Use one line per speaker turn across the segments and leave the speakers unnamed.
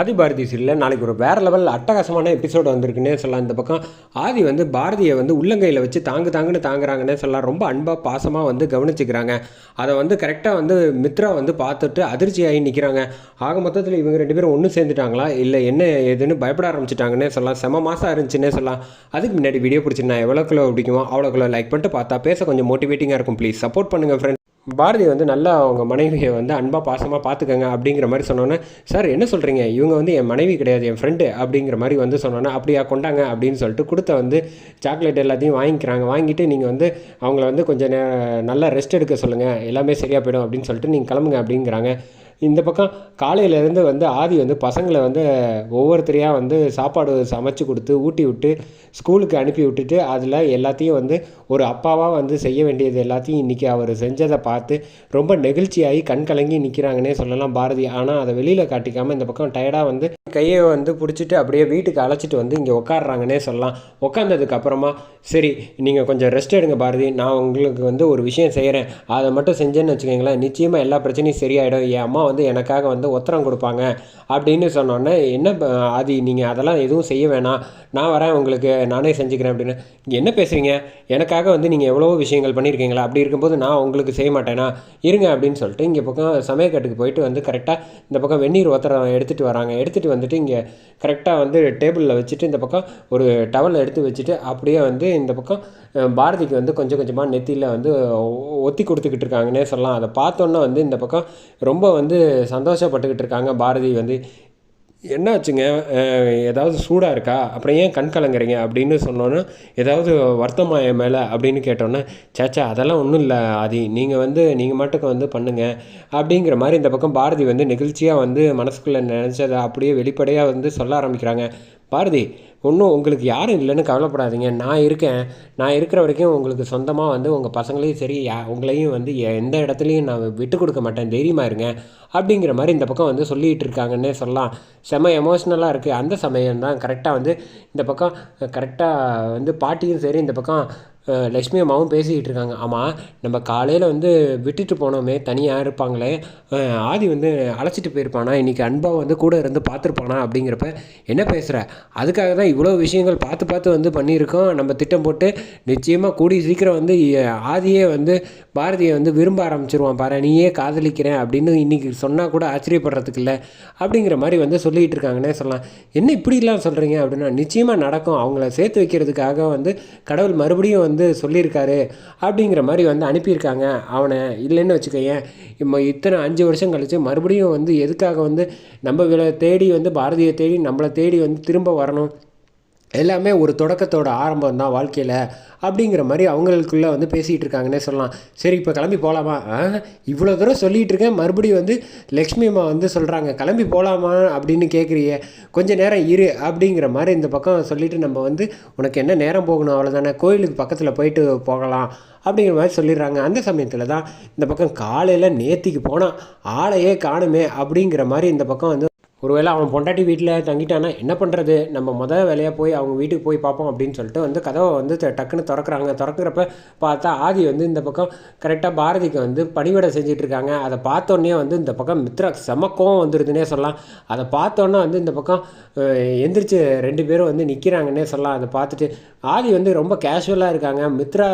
ஆதிபாரதி சீரியலில் நாளைக்கு ஒரு வேறு லெவல் அட்டகாசமான எபிசோடு வந்திருக்குன்னே சொல்லலாம். இந்த பக்கம் ஆதி வந்து பாரதியை வந்து உள்ளங்கையில் வச்சு தாங்கு தாங்குன்னு தாங்குறாங்கன்னே சொல்லலாம். ரொம்ப அன்பாக பாசமாக வந்து கவனிச்சுக்கிறாங்க. அதை வந்து கரெக்டாக வந்து மித்ரா வந்து பார்த்துட்டு அதிர்ச்சியாகி நிற்கிறாங்க ஆக மொத்தத்தில் இவங்க ரெண்டு பேரும் ஒன்று சேர்ந்துட்டாங்களா? இல்லை என்ன ஏதுன்னு பயப்பட ஆரம்பிச்சிட்டாங்கன்னே சொல்லலாம். செம மாதம் இருந்துச்சுன்னே சொல்லலாம். அதுக்கு முன்னாடி வீடியோ பிடிச்சிருந்தா கிலோ பிடிக்குமோ அவ்வளோ கிலோ லைக் பண்ணிட்டு பார்த்தா பேச கொஞ்சம் மோட்டிவேட்டிங்காக இருக்கும். ப்ளீஸ் சப்போர்ட் பண்ணுங்கள் ஃப்ரெண்ட் பாரதி வந்து நல்லா அவங்க மனைவியை வந்து அன்பாக பாசமாக பார்த்துக்கங்க அப்படிங்கிற மாதிரி சொன்னோன்னே சார் என்ன சொல்கிறீங்க இவங்க வந்து என் மனைவி கிடையாது என் ஃப்ரெண்டு அப்படிங்கிற மாதிரி வந்து சொன்னோன்னே அப்படியா கொண்டாங்க அப்படின்னு சொல்லிட்டு கொடுத்த வந்து சாக்லேட் எல்லாத்தையும் வாங்கிக்கிறாங்க. வாங்கிட்டு நீங்கள் வந்து அவங்கள வந்து கொஞ்சம் நேரம் நல்லா ரெஸ்ட் எடுக்க சொல்லுங்கள் எல்லாமே சரியாக போயிடும் அப்படின்னு சொல்லிட்டு நீங்கள் கிளம்புங்க அப்படிங்கிறாங்க. இந்த பக்கம் காலையிலேருந்து வந்து ஆதி வந்து பசங்களை வந்து ஒவ்வொருத்தரையாக வந்து சாப்பாடு சமைச்சு கொடுத்து ஊட்டி விட்டு ஸ்கூலுக்கு அனுப்பி விட்டுட்டு அதில் எல்லாத்தையும் வந்து ஒரு அப்பாவாக வந்து செய்ய வேண்டியது எல்லாத்தையும் இன்றைக்கி அவர் செஞ்சதை பார்த்து ரொம்ப நெகிழ்ச்சியாகி கண் கலங்கி நிற்கிறாங்கன்னே சொல்லலாம் பாரதி. ஆனால் அதை வெளியில் காட்டிக்காமல் இந்த பக்கம் டயர்டாக வந்து கையை வந்து பிடிச்சிட்டு அப்படியே வீட்டுக்கு அழைச்சிட்டு வந்து இங்கே உட்காடுறாங்கன்னே சொல்லலாம். உட்காந்ததுக்கு அப்புறமா சரி நீங்கள் கொஞ்சம் ரெஸ்ட் எடுங்க பாரதி. நான் உங்களுக்கு வந்து ஒரு விஷயம் செய்கிறேன் அதை மட்டும் செஞ்சேன்னு வச்சுக்கோங்களேன். நிச்சயமாக எல்லா பிரச்சனையும் சரியாயிடும். என் அம்மா வந்து எனக்காக வந்து உத்தரம் கொடுப்பாங்க அப்படின்னு சொன்னோன்னே என்ன ப- ஆதி நீங்கள் அதெல்லாம் எதுவும் செய்ய வேணாம். நான் வரேன் உங்களுக்கு நானே செஞ்சுக்கிறேன் அப்படின்னு. என்ன பேசுகிறீங்க எனக்காக வந்து நீங்கள் எவ்வளவோ விஷயங்கள் பண்ணியிருக்கீங்களா? அப்படி இருக்கும்போது நான் உங்களுக்கு செய்ய மாட்டேனா? இருங்க அப்படின்னு சொல்லிட்டு இங்கே பக்கம் சமயக்கட்டுக்கு போயிட்டு வந்து கரெக்டாக இந்த பக்கம் வெந்நீர் ஒத்தரம் எடுத்துகிட்டு வராங்க. எடுத்துகிட்டு வந்துட்டு இங்கே கரெக்டாக வந்து டேபிளில் வச்சுட்டு இந்த பக்கம் ஒரு டவல் எடுத்து வச்சுட்டு அப்படியே வந்து இந்த பக்கம் பாரதிக்கு வந்து கொஞ்சம் கொஞ்சமாக நெத்தியில் வந்து ஒத்தி கொடுத்துக்கிட்டு இருக்காங்கன்னே சொல்லலாம். அதை பார்த்தோன்னே வந்து இந்த பக்கம் ரொம்ப வந்து சந்தோஷப்பட்டுக்கிட்டு இருக்காங்க பாரதி வந்து. என்னாச்சுங்க ஏதாவது சூடாக இருக்கா? அப்புறம் ஏன் கண் கலங்குறீங்க? அப்படின்னு சொன்னோன்னே ஏதாவது வருத்தமா என் மேலே அப்படின்னு கேட்டோன்னே சேச்சா அதெல்லாம் ஒன்றும் இல்லை ஆதி. நீங்கள் வந்து நீங்கள் மட்டுக்கு வந்து பண்ணுங்கள் அப்படிங்கிற மாதிரி இந்த பக்கம் பாரதி வந்து நெகிழ்ச்சியாக வந்து மனசுக்குள்ளே நினச்சதை அப்படியே வெளிப்படையாக வந்து சொல்ல ஆரம்பிக்கிறாங்க. பாரதி ஒன்றும் உங்களுக்கு யாரும் இல்லைன்னு கவலைப்படாதீங்க. நான் இருக்கேன். நான் இருக்கிற வரைக்கும் உங்களுக்கு சொந்தமாக வந்து உங்கள் பசங்களையும் சரி யா- உங்களையும் வந்து எந்த இடத்துலையும் நான் விட்டு கொடுக்க மாட்டேன். தைரியமாக இருங்க. அப்படிங்கிற மாதிரி இந்த பக்கம் வந்து சொல்லிகிட்டு இருக்காங்கன்னே சொல்லலாம். செம எமோஷ்னலாக இருக்குது அந்த சமயம் தான் கரெக்டாக வந்து இந்த பக்கம் கரெக்டாக வந்து பாட்டியும் சரி இந்த பக்கம் லக்ஷ்மி அம்மாவும் பேசிக்கிட்டு இருக்காங்க. ஆமாம் நம்ம காலையில் வந்து விட்டுட்டு போனோமே தனியாக இருப்பாங்களே. ஆதி வந்து அழைச்சிட்டு போயிருப்பானா? இன்றைக்கி அன்பாக வந்து கூட இருந்து பார்த்துருப்பானா அப்படிங்கிறப்ப என்ன பேசுகிற அதுக்காக தான் இவ்வளோ விஷயங்கள் பார்த்து பார்த்து வந்து பண்ணியிருக்கோம். நம்ம திட்டம் போட்டு நிச்சயமாக கூடி சீக்கிரம் வந்து ஆதியே வந்து பாரதியை வந்து விரும்ப ஆரம்பிச்சிருவான் பாரு. நீயே காதலிக்கிறேன் அப்படின்னு இன்றைக்கி சொன்னால் கூட ஆச்சரியப்படுறதுக்கு இல்லை. அப்படிங்கிற மாதிரி வந்து சொல்லிகிட்டு இருக்காங்கன்னே சொல்லலாம். என்ன இப்படிலாம் சொல்கிறீங்க அப்படின்னா நிச்சயமாக நடக்கும். அவங்கள சேர்த்து வைக்கிறதுக்காக வந்து கடவுள் மறுபடியும் வந்து வந்து சொல்லியிருக்காரு அப்படிங்கிற மாதிரி வந்து அனுப்பியிருக்காங்க. அவனை இல்லைன்னு வச்சுக்கோயேன் இப்போ இத்தனை அஞ்சு வருஷம் கழித்து மறுபடியும் வந்து எதுக்காக வந்து நம்ம தேடி வந்து பாரதியை தேடி நம்மளை தேடி வந்து திரும்ப வரணும்? எல்லாமே ஒரு தொடக்கத்தோட ஆரம்பம் தான் வாழ்க்கையில். அப்படிங்கிற மாதிரி அவங்களுக்குள்ளே வந்து பேசிகிட்டு இருக்காங்கன்னே சொல்லலாம். சரி இப்போ கிளம்பி போகலாமா இவ்வளோ தூரம் சொல்லிகிட்டு இருக்கேன். மறுபடியும் வந்து லக்ஷ்மி அம்மா வந்து சொல்கிறாங்க கிளம்பி போகலாமா அப்படின்னு கேட்குறியே கொஞ்சம் நேரம் இரு அப்படிங்கிற மாதிரி இந்த பக்கம் சொல்லிவிட்டு நம்ம வந்து உனக்கு என்ன நேரம் போகணும்? அவ்வளோதானே கோயிலுக்கு பக்கத்தில் போயிட்டு போகலாம். அப்படிங்கிற மாதிரி சொல்லிடுறாங்க. அந்த சமயத்தில் தான் இந்த பக்கம் காலையில் நேத்திக்கு போனால் ஆளையே காணுமே. அப்படிங்கிற மாதிரி இந்த பக்கம் வந்து ஒருவேளை அவன் பொண்டாட்டி வீட்டில் தங்கிட்டானா என்ன பண்ணுறது நம்ம மொதல் வேலையாக போய் அவங்க வீட்டுக்கு போய் பார்ப்போம் அப்படின்னு சொல்லிட்டு வந்து கதவை வந்து டக்குன்னு திறக்கறாங்க. திறக்கிறப்ப பார்த்தா ஆதி வந்து இந்த பக்கம் கரெக்டாக பாரதிக்கு வந்து பணிவிடை செஞ்சிட்ருக்காங்க அதை பார்த்தோன்னே வந்து இந்த பக்கம் மித்ரா செம கோவம் வந்துடுதுன்னே சொல்லலாம். அதை பார்த்தோன்னே வந்து இந்த பக்கம் எந்திரிச்சு ரெண்டு பேரும் வந்து நிற்கிறாங்கன்னே சொல்லலாம். அதை பார்த்துட்டு ஆதி வந்து ரொம்ப கேஷுவலாக இருக்காங்க. மித்ரா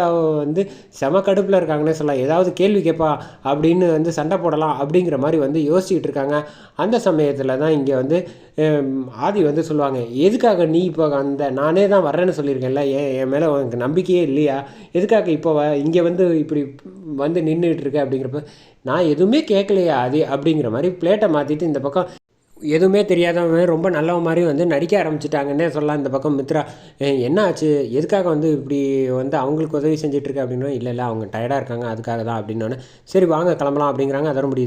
வந்து செம கடுப்பில் இருக்காங்கன்னே சொல்லலாம். ஏதாவது கேள்வி கேட்பா அப்படின்னு வந்து சண்டை போடலாம் அப்படிங்கிற மாதிரி வந்து யோசிச்சுட்டு இருக்காங்க. அந்த சமயத்தில் தான் இங்கே வந்து ஆதி வந்து சொல்லுவாங்க எதுக்காக நீ இப்போ அந்த நானே தான் வரேன்னு சொல்லியிருக்கேன்ல ஏன் என் மேலே உனக்கு நம்பிக்கையே இல்லையா? எதுக்காக இப்போ வ இங்கே வந்து இப்படி வந்து நின்றுட்டு இருக்க? அப்படிங்கிறப்ப நான் எதுவுமே கேட்கலையா அது அப்படிங்கிற மாதிரி பிளேட்டை மாற்றிட்டு இந்த பக்கம் எதுவுமே தெரியாதவன் ரொம்ப நல்லவன் மாதிரி வந்து நடிக்க ஆரம்பிச்சிட்டாங்கன்னே சொல்லலாம் இந்த பக்கம் மித்ரா. என்ன ஆச்சு? எதுக்காக வந்து இப்படி வந்து அவங்களுக்கு உதவி செஞ்சுட்டு இருக்க? அப்படின்னா இல்லை இல்லை அவங்க டயர்டாக இருக்காங்க அதுக்காக தான். அப்படின்னோடனே சரி வாங்க கிளம்பலாம் அப்படிங்கிறாங்க அதோட முடியுது.